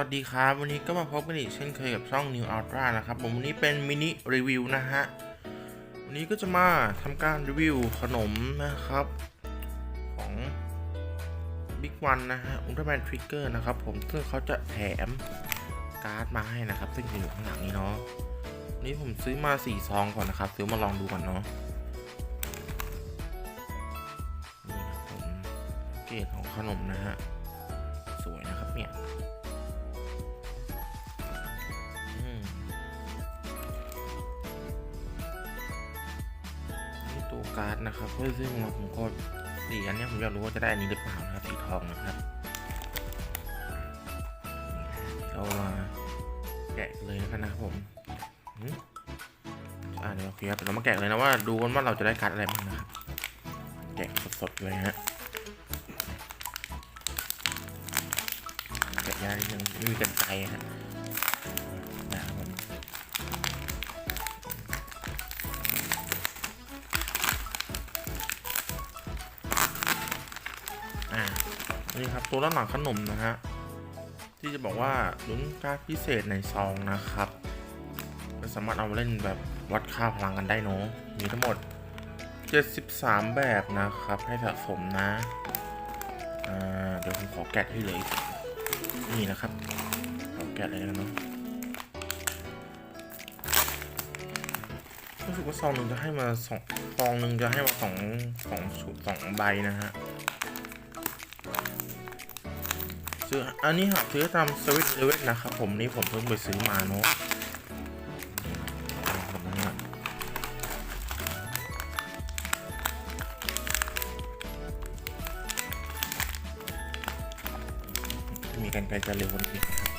วัสดีครับ วันนี้ก็มาพบกันอีกเช่นเคยกับช่อง New Ultra นะครับผมวันนี้เป็นมินิรีวิวนะฮะ วันนี้ก็จะมาทำการรีวิวขนมนะครับ ของ Big One นะฮะ Ultraman Trigger นะครับผมซึ่งเขาจะแถมการ์ดมาให้นะครับ ซึ่งอยู่ข้างหลังนี้เนาะวันนี้ผมซื้อมา 4 ซองก่อนนะครับ ซื้อมาลองดูก่อนเนาะนี่ครับผมเกรดของขนมนะฮะสวยนะครับเนี่ย การ์ดนะครับเพื่อซึ่งผมก็สีอันนี้ผมอยากรู้ว่าจะได้อันนี้หรือเปล่านะครับสีทองนะครับเรามาแกะเลยนะครับผมหืมอ่าเดี๋ยวโอเคครับเรามาแกะเลยนะว่าดูกันว่าเราจะได้การ์ดอะไรบ้างนะครับแกะสดๆเลยฮะแกะยากนิดนึงไม่มีกันไกรฮะ ตัวด้านหลังขนมนะฮะที่จะบอกว่าลุ้นการพิเศษในซองนะครับก็สามารถเอาเล่นแบบวัดค่าพลังกันได้เนอะมีทั้งหมด 73 แบบนะครับ ให้สะสมนะเดี๋ยวผมขอแกะให้เลยนี่นะครับขอแกะเลยนะเนาะรู้สึกว่าซองหนึ่งจะให้มาสองซองหนึ่งจะให้มาสองสองชุดสองใบนะฮะ ซื้อ อันนี้หาซื้อตามสวิตเลเวลนะครับผมนี่ผมเพิ่งไปซื้อมาเนาะมีกันไกลจะเร็วกว่านี้นะครับ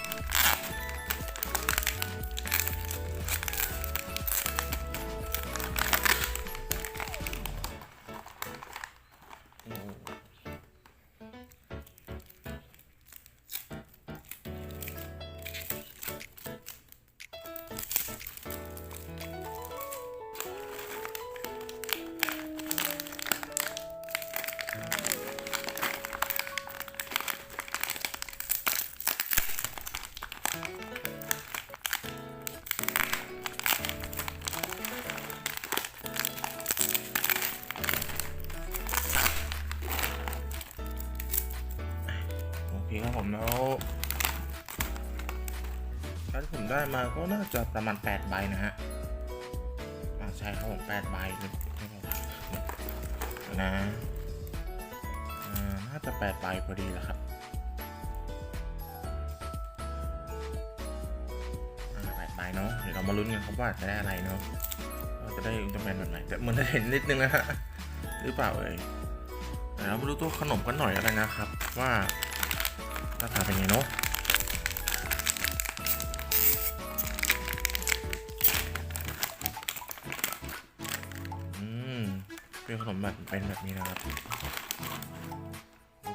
น่าจะประมาณ8ใบนะฮะใช่ครับผม8ใบเลยใช่ไหมวะเดี๋ยวนะอ่าน่าจะ8ใบพอดีแหละครับอ่า8ใบเนาะเดี๋ยวเรามาลุ้นกันครับว่าจะได้อะไรเนาะว่าจะได้อุลตร้าแมนแบบไหนแต่เหมือนจะเห็นนิดนึงนะฮะหรือเปล่าเอ่ยเดี๋ยวเรามาดูตัวขนมกันหน่อยแล้วกันนะครับ ว่าหน้าตาเป็นไงเนาะ เป็นขนมแบบเป็นแบบนี้นะครับรู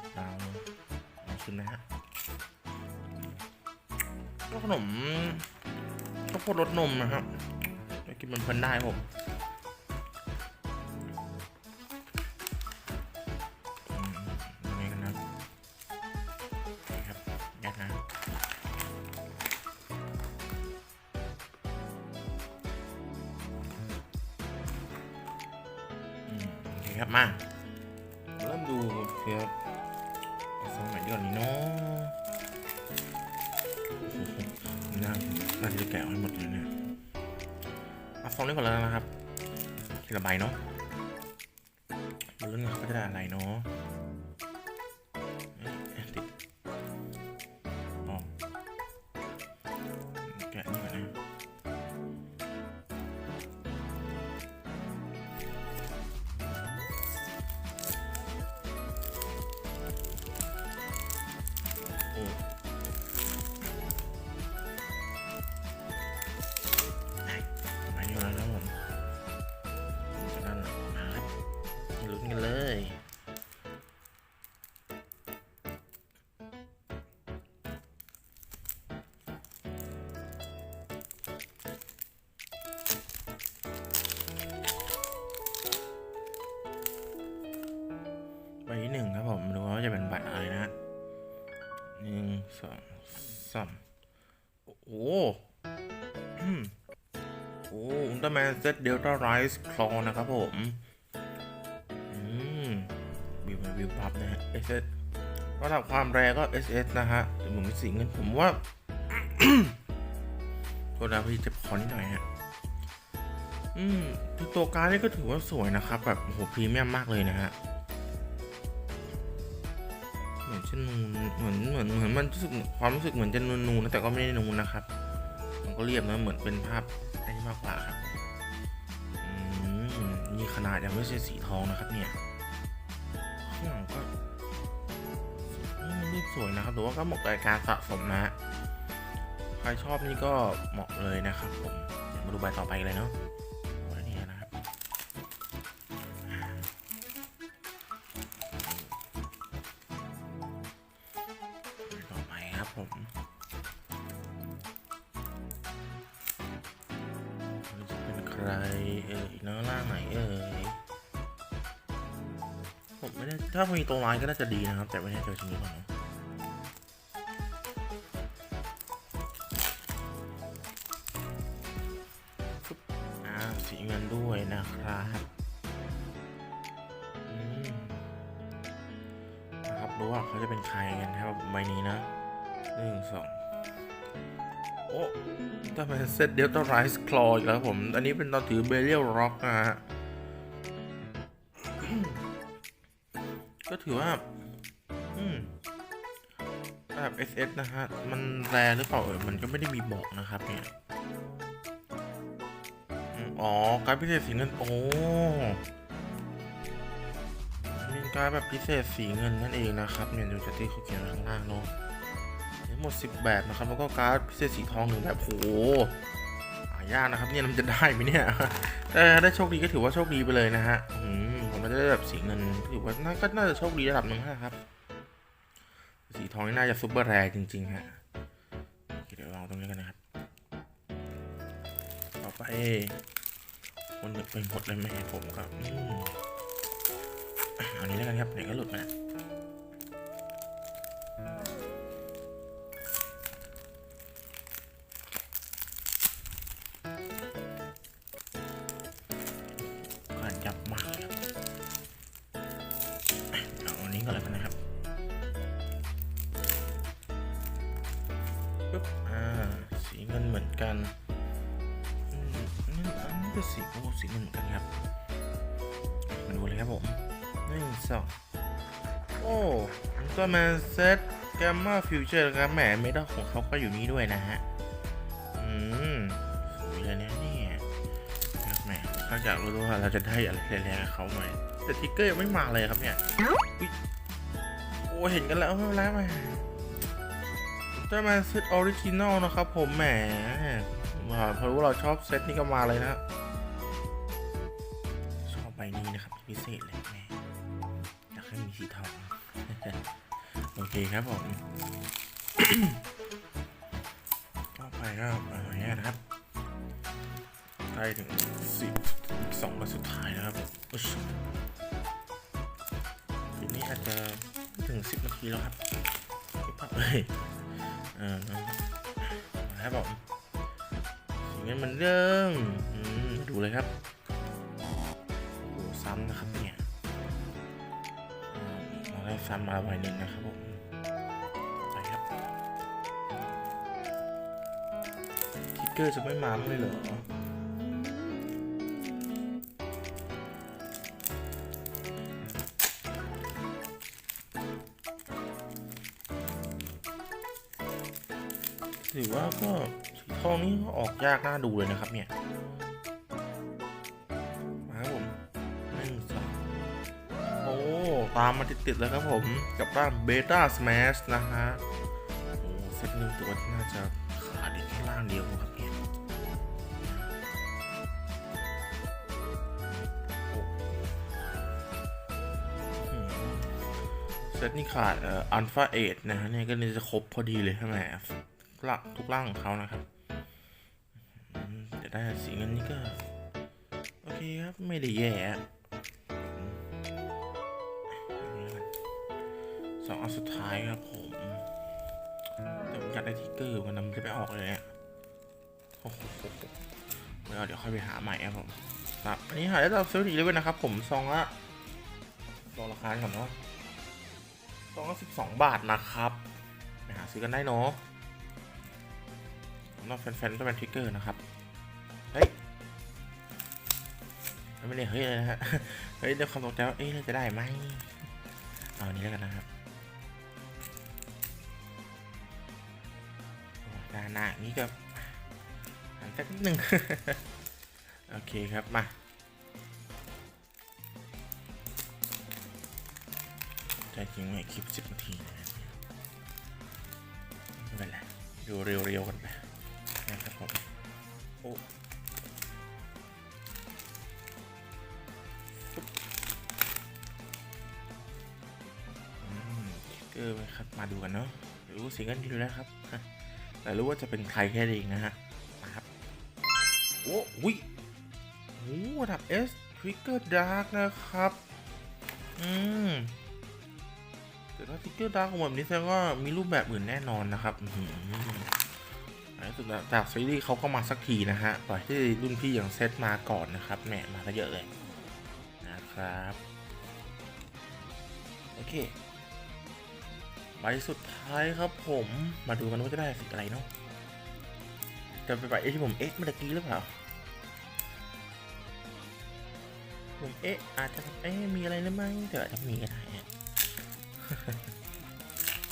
ปดาวเอาขึ้นะฮะก็ขนมข้าวโพดรสนมนะครับกินมันเพลินได้ผม ครับมาเริ่มดูเพื่อสอาซองไหนดีก่อนนี้เนาะน่าน่าจะแกะให้หมดเลยเนี่ยเอาสองนี้ก่อนแล้วนะครับทีละใบเนาะ ร้าแมนเซตเดลต้าไรส์คลอนะครับผมวิวมาวิวพับนะฮะ SS ระดับความแรงก็ SS นะฮะแต่เหมือนเป็นสีเงินผมว่าโทษนะพี่เจ็บคอนิดหน่อยฮะ อืมตัวการ์ดนี่ก็ถือว่าสวยนะครับ แบบโหพรีเมียมมากเลยนะฮะ เหมือนจะนูนเหมือนเหมือนเหมือนมันรู้สึกความรู้สึกเหมือนจะนูนๆนะแต่ก็ไม่ได้นูนนะครับ มันก็เรียบนะเหมือนเป็นภาพอันนี้มากกว่าครับ ขนาดยังไม่ใช่สีทองนะครับเนี่ยข้างหลังก็อืมนี่สวยนะครับหรือว่าก็เหมาะกับการสะสมนะฮะใครชอบนี่ก็เหมาะเลยนะครับผมเดี๋ยวมาดูใบต่อไปเลยเนาะ เอ่ยเนื้อล่างไหนเอ่ยผมไม่ได้ถ้ามีตัวร้ายก็น่าจะดีนะครับ แต่ไม่แน่ใจชนิดก่อนนะฟึบอ่าสีเงินด้วยนะครับอืมนะครับดูว่าเขาจะเป็นใครกันนะครับใบนี้นะหนึ่งสอง ถ้าเป็นเซตเดลต้าไรส์คลออีกแล้วครับผม อันนี้เป็นตอนถือเบเรียลร็อกนะฮะ ก็ถือว่า อืมระดับ SS นะฮะ มันแรหรือเปล่าเอ่ยมันก็ไม่ได้มีบอกนะครับ เนี่ยอ๋อ การพิเศษสีเงิน โอ้เป็นการแบบพิเศษสีเงินนั่นเองนะครับ เนี่ย ดูจากที่เขาเขียนข้างล่างเนาะ หมด 10 แบบนะครับ แล้วก็การ์ดพิเศษสีทองหนึ่งแบบโหหายากนะครับ เนี่ยมันจะได้ไหมเนี่ยแต่ได้โชคดีก็ถือว่าโชคดีไปเลยนะฮะผมมันจะได้แบบสีเงินถือว่าน่าก็น่าจะโชคดีระดับหนึ่งนะครับ สีทองนี่น่าจะซุปเปอร์แรร์จริงๆฮะเดี๋ยวลองตรงนี้กันนะครับ ต่อไปคนเด็กไปหมดเลยไหมผมก็อืมเอานี้แล้วกันครับไหนก็หลุดมา ก็สีโอ้สีเงินเหมือนกันครับ มาดูเลยครับผมหนึ่งสองโอ้ก็มาเซตแกมมาฟิวเจอร์ครับแหมเมทัลของเขาก็อยู่นี่ด้วยนะฮะ อืมสวยเลยนะเนี่ยแหมถ้าอยากรู้ว่าเราจะได้อะไรแรงๆกับเขาไหมแต่ทิกเกอร์ยังไม่มาเลยครับเนี่ยโอ้เห็นกันแล้วแล้วแหมจะมาเซตออริจินอลนะครับผมแหมว่าเพราะว่าเราชอบเซตนี้ก็มาเลยนะ พิเศษเลยแม่อยากให้มีสีทอง โอเคครับผมต่อไปก็อะไรเงี้ยนะครับใกล้ถึงสิบสองวันสุดท้ายแล้วครับผมอุ๊ยทีนี้อาจจะถึงสิบนาทีแล้วครับพี่ปับเลยเออนะครับผมอย่างนั้นมันเริ่ม ดูเลยครับ เราซ้ำมาใบหนึ่งนะครับผมไปครับทิกเกอร์จะไม่มาเลยเหรอถือว่าก็สีทองนี่ก็ออกยากน่าดูเลยนะครับเนี่ย ตามมาติดๆแล้วครับผม กับร่างเบต้าสแมชนะฮะโอ้เซตหนึ่งตัวน่าจะขาดอีกแค่ล่างเดียวครับเนี่ยโอ้อืมเซตนี้ขาดอัลฟาเอทนะฮะเนี่ยก็เลยจะครบพอดีเลยใช่ไหมละทุกร่างของเขานะครับจะได้สีเงินนี่ก็ โอเคครับ ไม่ได้แย่ องอันสุดท้ายครับผม แต่ผมอยากได้ทิกเกอร์มันนะมันจะไม่ออกเลยเนี่ยโอ้โหไม่เอาเดี๋ยวค่อยไปหาใหม่ครับผมครับอันนี้หาได้ตามซลล์อีเลเว่นะครับ ผมซองละรองราคาก่อนเนาะซองละสิบสองบาทนะครับไปหาซื้อกันได้เนาะสำหรับแฟนๆก็เป็นทิกเกอร์นะครับ เฮ้ยไม่ได้เฮ้ยเลยนะฮะ เฮ้ยเดี๋ยวความตกใจว่าเอ๊ะจะได้ไหมเอาอันนี้แล้วกันนะครับ หน้านี้ก็หันสักนิดหนึ่งโอเคครับมาใจจริงไหมคลิปสิบนาทีนะไม่เป็นไรดูเรียวๆกันไปนะครับผมโอ้เกอร์ไหมครับ มาดูกันเนาะรู้เสียงกันอยู่แล้วครับ แต่รู้ว่าจะเป็นใครแค่เองนะฮะมาครับโอ้วิโอ้ระดับ S Trigger Dark นะครับ อืมแต่ถ้า Trigger Dark ของแบบนี้แสดงว่ามีรูปแบบอื่นแน่นอนนะครับอื้อหือในสุดแล้วจากซีรีส์เขาก็มาสักทีนะฮะ ปล่อยที่รุ่นพี่อย่างเซตมาก่อนนะครับ แหมมาซะเยอะเลย นะครับ โอเค ใบสุดท้ายครับผมมาดูกันว่าจะได้สีอะไรเนาะจะไปใบเอที่ผมเอ๊ะเมื่อกี้หรือเปล่าผมเอ๊ะอาจจะเอ๊ะมีอะไรหรือไม่เดี๋ยวอาจจะมีก็ได้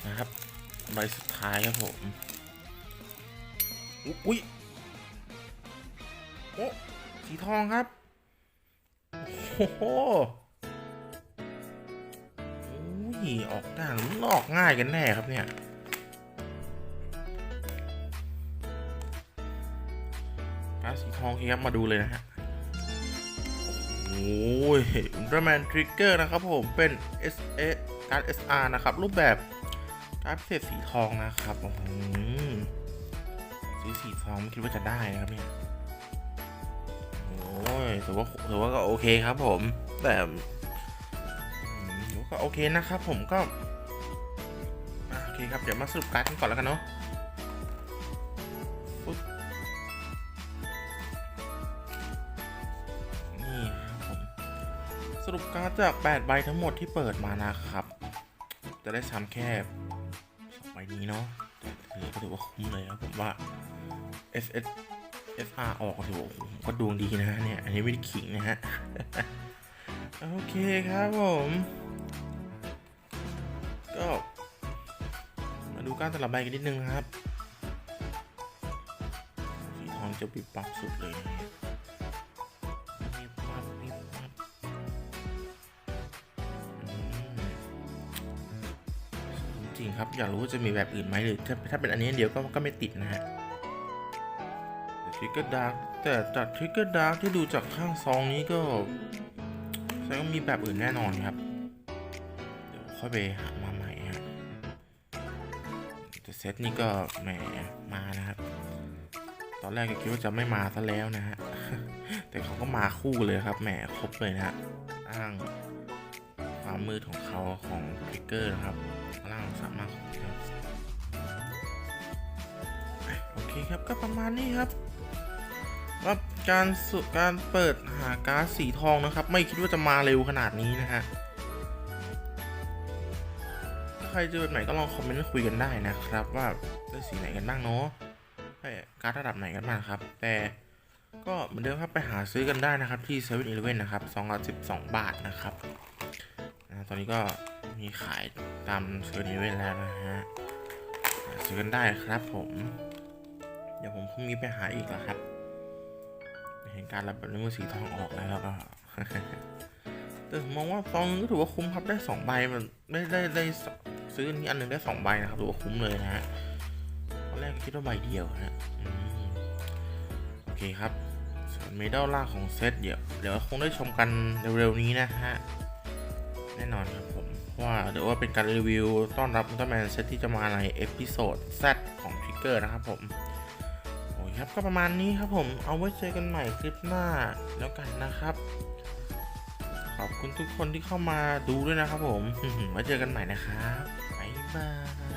นะครับใบสุดท้ายครับผมอุ๊ยโอ้สีทองครับ โอ้โห อออกได้หรือมันออกง่ายกันแน่ครับเนี่ยการดสีทองเครับมาดูเลยนะฮะโอ้ยอุลตร้าแมนทริกเกอร์นะครับผมเป็น S S การ SR นะครับ รูปแบบการพิเศษสีทองนะครับโอ้โหสีสีทองไม่คิดว่าจะได้นะครับเนี่ยโอ้ยถือว่าถือว่าก็โอเคครับผมแต่ ก็โอเคนะครับผมก็โอเคครับ เดี๋ยวมาสรุปการ์ดกันก่อนแล้วกันเนาะปึ๊บนี่ครับผม สรุปการ์ดจาก 8 ใบทั้งหมดที่เปิดมานะครับ จะได้ซ้ำแค่สองใบนี้เนาะถือก็ถือว่าคุ้มเลยครับผมว่า S S S R ออกก็ถือว่าก็ดวงดีนะฮะเนี่ย อันนี้ไม่ได้ขิงนะฮะ โอเคครับผม การตลับใบกันนิดนึงนะครับสีทองจะบิบปับสุดเลยจริงครับ อยากรู้ว่าจะมีแบบอื่นไหมหรือถ้าถ้าเป็นอันนี้เดียวก็ก็ไม่ติดนะฮะทริกเกอร์ดาร์กแต่จากทริกเกอร์ดาร์กที่ดูจากข้างซองนี้ก็แสดงว่ามีแบบอื่นแน่นอนครับ เดี๋ยวค่อยไปหามา เซตนี้ก็แหมมานะครับ ตอนแรกก็คิดว่าจะไม่มาซะแล้วนะฮะ แต่เขาก็มาคู่เลยครับแหมครบเลยนะฮะอ้างความมืดของเขาของทริกเกอร์นะครับร่างสามารถของครับโอเคครับก็ประมาณนี้ครับว่าการสุการเปิดหาการ์ดสีทองนะครับ ไม่คิดว่าจะมาเร็วขนาดนี้นะฮะ ใครเจอแบบไหนก็ลองคอมเมนต์คุยกันได้นะครับ ว่าได้สีไหนกันบ้างเนาะได้การ์ดระดับไหนกันบ้างครับ แต่ก็เหมือนเดิมครับไปหาซื้อกันได้นะครับที่7 e เ e ่ e อนะครับซองละ12บสองบาทนะครับนะตอนนี้ก็มีขายตาม7 e เ e ่ e แล้วนะฮะซื้อกันได้ครับผม เดี๋ยวผมพรุ่งนี้ไปหาอีกแล้วครับ เห็นการรับแบบนี้มือสีทองออกแล้วก็แต่ผมมองว่าฟองนึงก็ถือว่าคุ้มครับได้สองใบมันได้ได้ได้ ซื้ออันนี้อันหนึ่งได้สองใบนะครับถือว่าคุ้มเลยนะฮะตอนแรกคิดว่าใบเดียวนะโอเคครับส่วนเมดัลล่าของเซตเดี๋ยวเดี๋ยวคงได้ชมกันเร็วๆนี้นะฮะแน่นอนครับผมว่าเดี๋ยวว่าเป็นการรีวิวต้อนรับอุลตร้าแมนเซตที่จะมาในเอพิโซด Z ของ Trigger นะครับผมโอ้ยครับก็ประมาณนี้ครับผมเอาไว้เจอกันใหม่คลิปหน้าแล้วกันนะครับ ขอบคุณทุกคนที่เข้ามาดูด้วยนะครับผมไว้เจอกันใหม่นะครับบ๊ายบาย